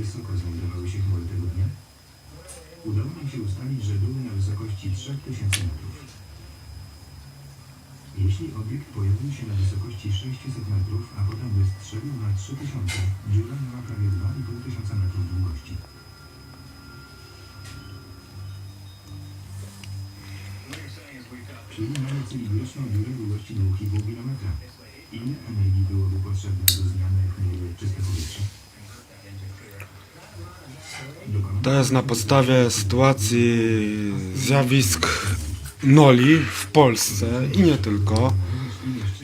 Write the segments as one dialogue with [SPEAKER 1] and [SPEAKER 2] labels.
[SPEAKER 1] wysoko znajdowały się chmury tego dnia? Udało nam się ustalić, że były na wysokości 3000 metrów. Jeśli obiekt pojawił się na wysokości 600 metrów, a potem wystrzelił na 3000, dziura miała prawie 2,5 tysiąca metrów długości. Czyli mamy cylindryczną dziurę długości 2,5 km. Ile energii byłoby potrzebne do
[SPEAKER 2] To jest na podstawie sytuacji zjawisk noli w Polsce i nie tylko.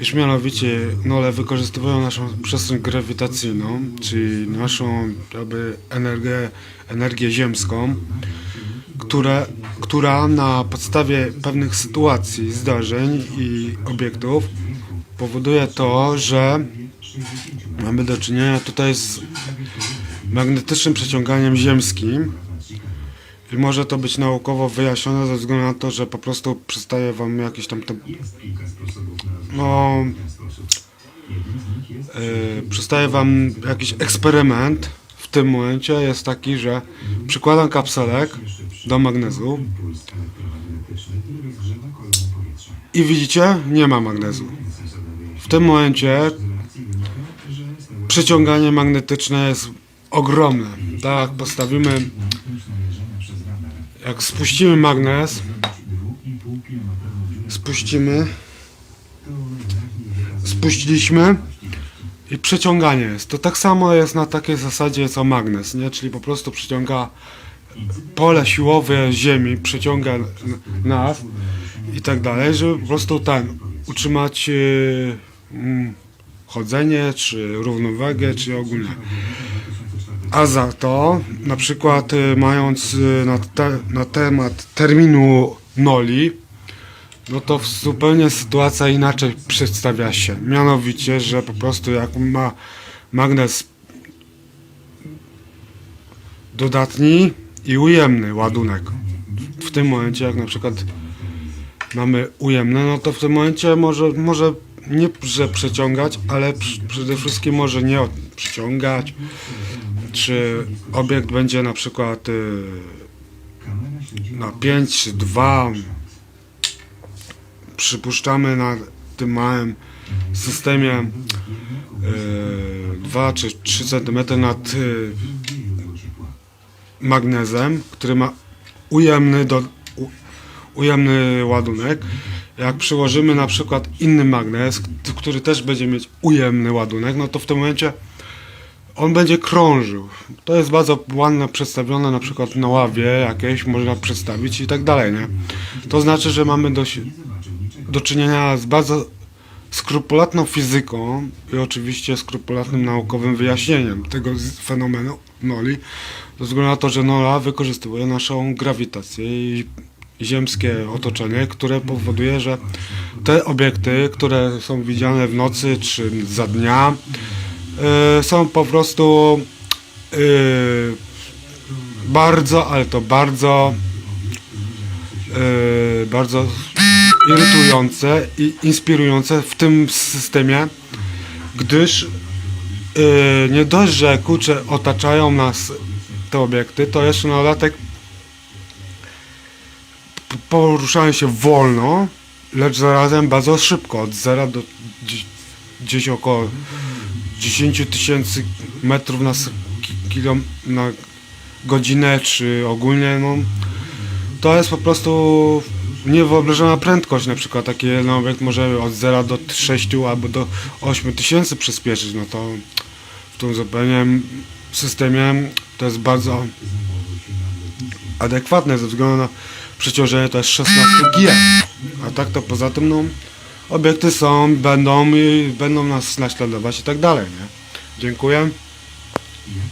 [SPEAKER 2] Iż mianowicie nole wykorzystują naszą przestrzeń grawitacyjną, czyli naszą jakby energię, energię ziemską, które, która na podstawie pewnych sytuacji, zdarzeń i obiektów powoduje to, że mamy do czynienia tutaj z magnetycznym przeciąganiem ziemskim i może to być naukowo wyjaśnione ze względu na to, że po prostu przestaje wam jakiś tam,
[SPEAKER 1] na
[SPEAKER 2] no, yy, przestaje wam jakiś eksperyment w tym momencie jest taki, że przykładam kapselek do magnezu i widzicie, nie ma magnezu. W tym momencie przyciąganie magnetyczne jest ogromne. Tak, postawimy, jak spuścimy magnes,
[SPEAKER 1] Zrobić 2,5 kilometrową dziurę
[SPEAKER 2] spuścimy, spuściliśmy i przeciąganie jest. To tak samo jest na takiej zasadzie co magnes, nie? Czyli po prostu przyciąga pole siłowe Ziemi, przyciąga nas i tak dalej, żeby po prostu ten utrzymać yy, chodzenie, czy równowagę, czy ogólnie. A za to, na przykład y, mając y, na, te, na temat terminu noli, no to zupełnie sytuacja inaczej przedstawia się. Mianowicie, że po prostu jak ma magnes dodatni i ujemny ładunek. W tym momencie, jak na przykład mamy ujemne, no to w tym momencie może, może nie, że przeciągać, ale przede wszystkim może nie przyciągać, czy obiekt będzie na przykład y, na 5 czy 2 przypuszczamy na tym małym systemie 2 czy 3 cm nad y, magnezem, który ma ujemny, do, u, ujemny ładunek. Jak przyłożymy na przykład inny magnes, który też będzie mieć ujemny ładunek, no to w tym momencie on będzie krążył. To jest bardzo ładnie przedstawione na przykład na ławie jakieś można przedstawić i tak dalej, nie? To znaczy, że mamy do, do czynienia z bardzo skrupulatną fizyką i oczywiście skrupulatnym naukowym wyjaśnieniem tego fenomenu noli, ze względu na to, że nola wykorzystuje naszą grawitację i ziemskie otoczenie, które powoduje, że te obiekty, które są widziane w nocy czy za dnia, y, są po prostu y, bardzo, ale to bardzo y, bardzo irytujące i inspirujące w tym systemie, gdyż nie dość, że kurcze otaczają nas te obiekty, to jeszcze na dodatek poruszają się wolno, lecz zarazem bardzo szybko, od 0 do gdzieś, około 10 tysięcy metrów na, kilom, na godzinę, czy ogólnie, no. To jest po prostu niewyobrażona prędkość, na przykład taki jeden obiekt może od 0 do 6 albo do 8 tysięcy przyspieszyć, no to w tym zupełnie systemie to jest bardzo adekwatne ze względu na przeciążenie to jest 16 G, a tak to poza tym no obiekty są, będą i będą nas naśladować i tak dalej, nie? Dziękuję.